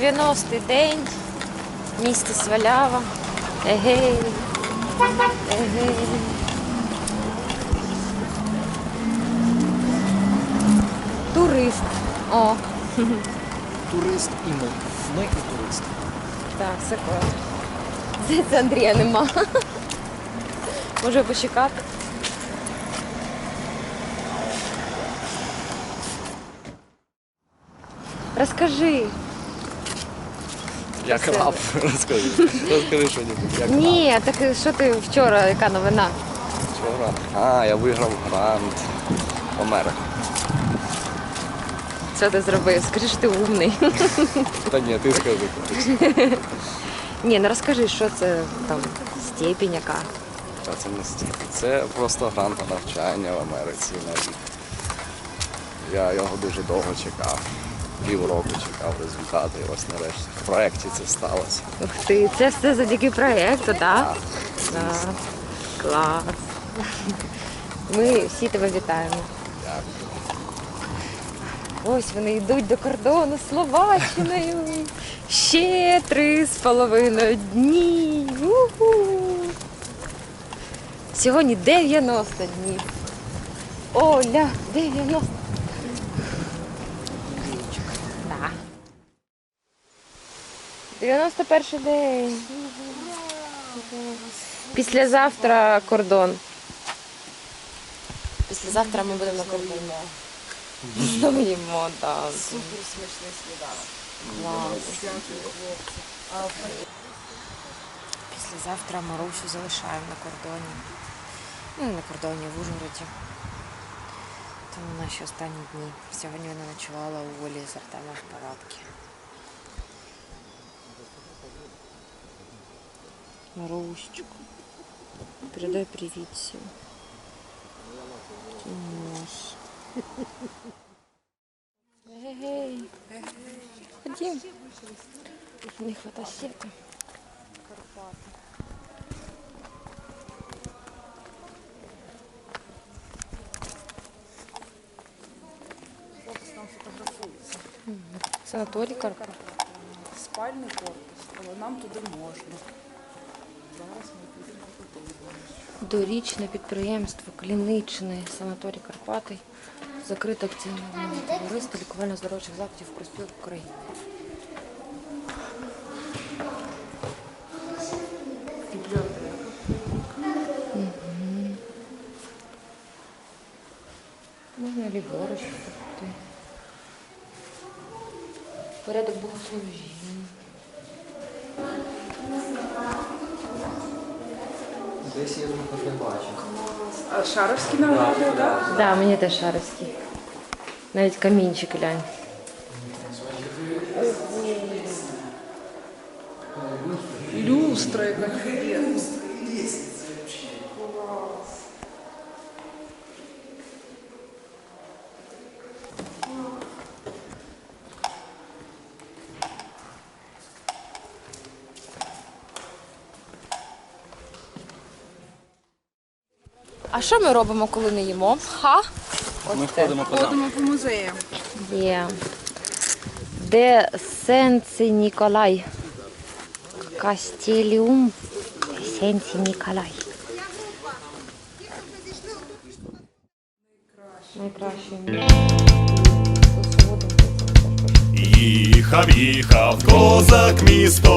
90-й день. Місто Свалява. Егей. Егей. Турист. О, Турист і ми. Ми і турист. так, все класно. Здається, Андрія нема. Може почекати. Розкажи. Як раб, розкажи. Розкажи щось, як. Ні, так що ти вчора, яка новина? Вчора. А, я виграв грант в Америку. Що ти зробив? Скажи, що ти умний. Та ні, ти скажи. Ні, ну розкажи, що це там степінь яка. Та це не стільки. Це просто грант на навчання в Америці на рік. Я його дуже довго чекав. Півроку чекав результати і ось нарешті в проєкті це сталося. Ух ти, це все завдяки проєкту, так? Так. Клас. Ми всі тебе вітаємо. Дякую. Ось вони йдуть до кордону з Словаччиною. Ще три з половиною дні. Уху. Сьогодні 90 днів. Оля, 90. Да. 91 день. Післязавтра кордон. Післязавтра ми будемо на кордоні. Знову їмо, так. Супер смачний сніданок. Клас. Післязавтра Марусю залишаємо на кордоні. Ну, не на кордоні, в Ужгороді. Тому наші останні дні. Сьогодні вона ночувала у волі з Артемом в палатці. Марусечка. Передай привіт всім. Ти нос. Эй, Ходим. Не хватает света. Хлопець там фотографується. Санаторий Карпат. Спальний корпус, але нам туди можна. Дорічне підприємство, клінічний санаторій Карпати. Закрите акціонерне товариство лікувально-здоровчих закладів проспілок України. Мгм. Можна ліворуч. Порядок богослужіння. Десь я його не бачив. А Шаровський нагадує, так? Да, мені теж шаровський. Навіть камінчик глянь. Люстра яка А що ми робимо, коли не їмо? Ха? Ми ходимо по замку. Ходимо по музеям. Є. Де Сенци Ніколай? Кастеліум Сенци Ніколай. Найкраще. Їхав, їхав козак містом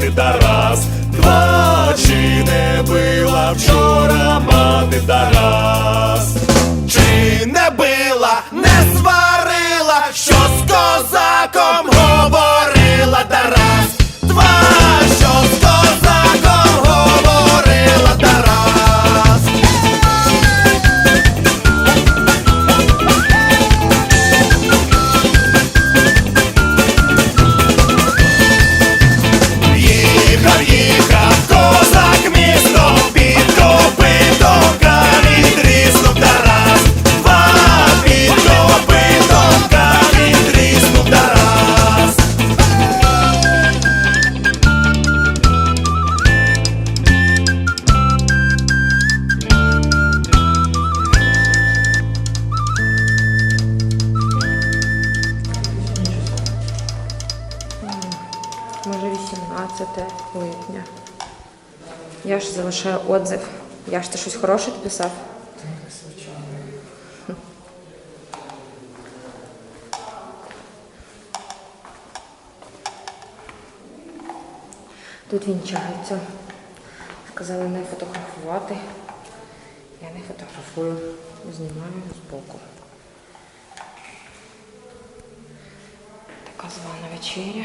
мати Тарас, двачі не била вчора мати Тарас. Липня. Я ж залишаю отзив. Я ж ти щось хороше підписав? Хм. Тут вінчаються. Сказали не фотографувати. Я не фотографую, знімаю збоку. Така звана вечеря.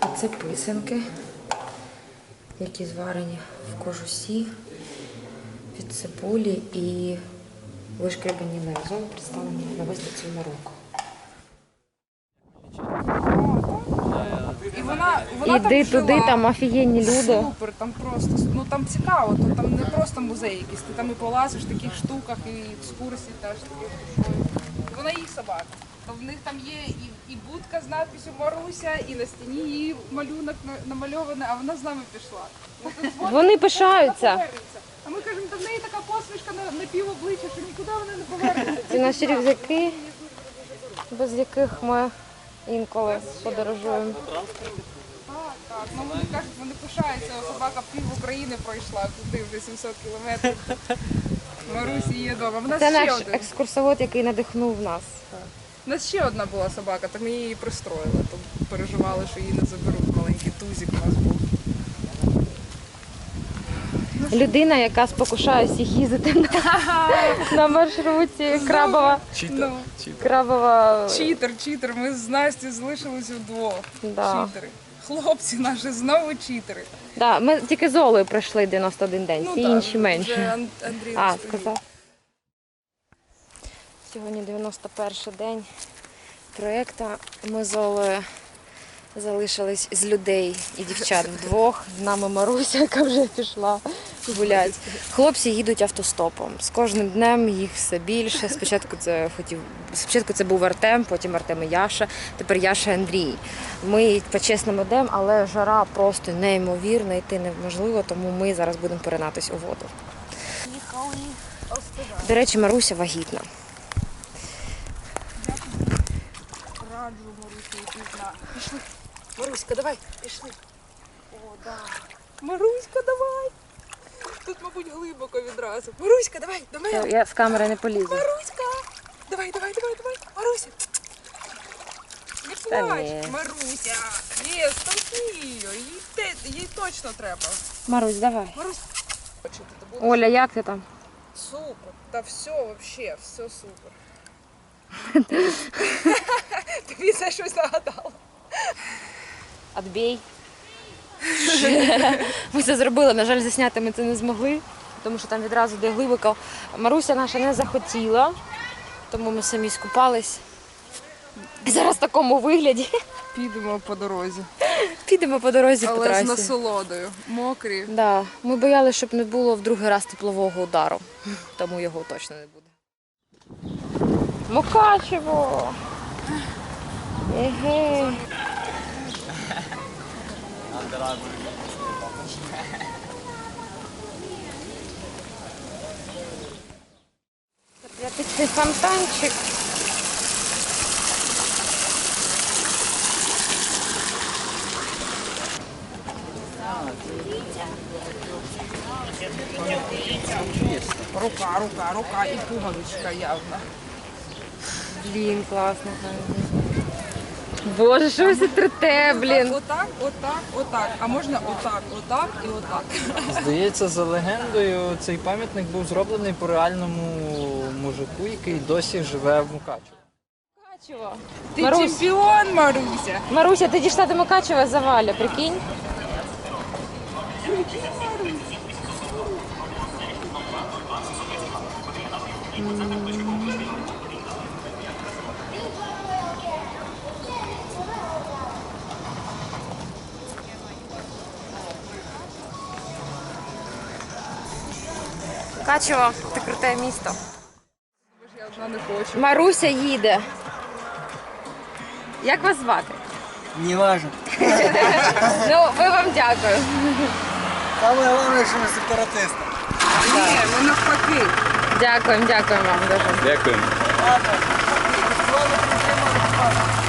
А це писанки, які зварені в кожусі від цибулі і вишкребані неразово представлені на виставці в Марокко. І вона, вона Іди там туди, жила. там офігенні люди. Супер, там просто ну там цікаво, то там не просто музей якийсь, ти там і полазиш в таких штуках, і екскурсії теж такі. Вона їх собака. То в них там є і, і будка з надписю Маруся, і на стіні її малюнок на- намальований, а вона з нами пішла. Тут Вони пишаються. А ми кажемо, в неї така посмішка на, на пів обличчя, що нікуди вона не повернеться. Це наші рюкзаки, без яких ми інколи подорожуємо. Так, так. Ну вони кажуть, вони пишаються, собака пів України пройшла туди вже 700 кілометрів. Марусі є вдома. В нас Це ще наш один. екскурсовод, який надихнув нас. У нас ще одна була собака, то ми її пристроїли. То переживали, що її не заберуть. Маленький тузик у нас був. Людина, яка спокушає всіх їздити на, на маршруті Крабова. Ну, Крабова. читер, читер. Ми з Настю залишились вдвох. Да. Читери. Хлопці наші знову читери. Да, ми тільки з Олею пройшли 91 день, всі Ну, інші менші. вже Ан- Андрій А, розповів. сказав. Сьогодні 91 день проєкту. Ми з Олею залишились з людей і дівчат вдвох. З нами Маруся, яка вже пішла гуляти. Хлопці їдуть автостопом. З кожним днем їх все більше. Спочатку це хотів. Спочатку це був Артем, потім Артем і Яша, тепер Яша і Андрій. Ми по-чесному йдемо, але жара просто неймовірна, йти неможливо, тому ми зараз будемо перенатись у воду. До речі, Маруся вагітна. Марусі. Пішли. Маруська, давай, пішли. О, да. Маруська, давай. Тут, мабуть, глибоко відразу. Маруська, давай, до мене. Я з камери не полізу. Маруська! Давай, давай, давай, давай. Маруся. Не Та плач, ні. Маруся. Є, столкни її. Їй, те- їй точно треба. Марусь, давай. Марусь. Буде? Оля, як ти там? Супер. Та все, вообще, все супер. Тобі це щось нагадало. Отбій. Ми це зробили, на жаль, засняти ми це не змогли, тому що там відразу де глибоко. Маруся наша не захотіла, тому ми самі скупались. І зараз в такому вигляді Підемо по дорозі. підемо по дорозі по Але з трасі. насолодою. Мокрі. Да. Ми боялися, щоб не було в другий раз теплового удару, тому його точно не буде. Мукачево. Еге. П'ятичний фонтанчик. Рука, рука, рука і пуговичка явно. Блін, класно. Боже, що ви все трете, блін. Отак, отак, отак. А можна отак, отак і отак. Здається, за легендою, цей пам'ятник був зроблений по реальному мужику, який досі живе в Мукачево. Мукачево. Ти Марусь. чемпіон, Маруся. Маруся, ти дійшла до Мукачева заваля, прикинь? Мукачево, це круте місто. Я одна не хочу. Маруся їде. Як вас звати? Не важно. Ну, ми вам дякую. Саме головне, що ми сепаратисти. Ні, ми навпаки. Дякуємо, дякуємо вам дуже. Дякуємо. Thank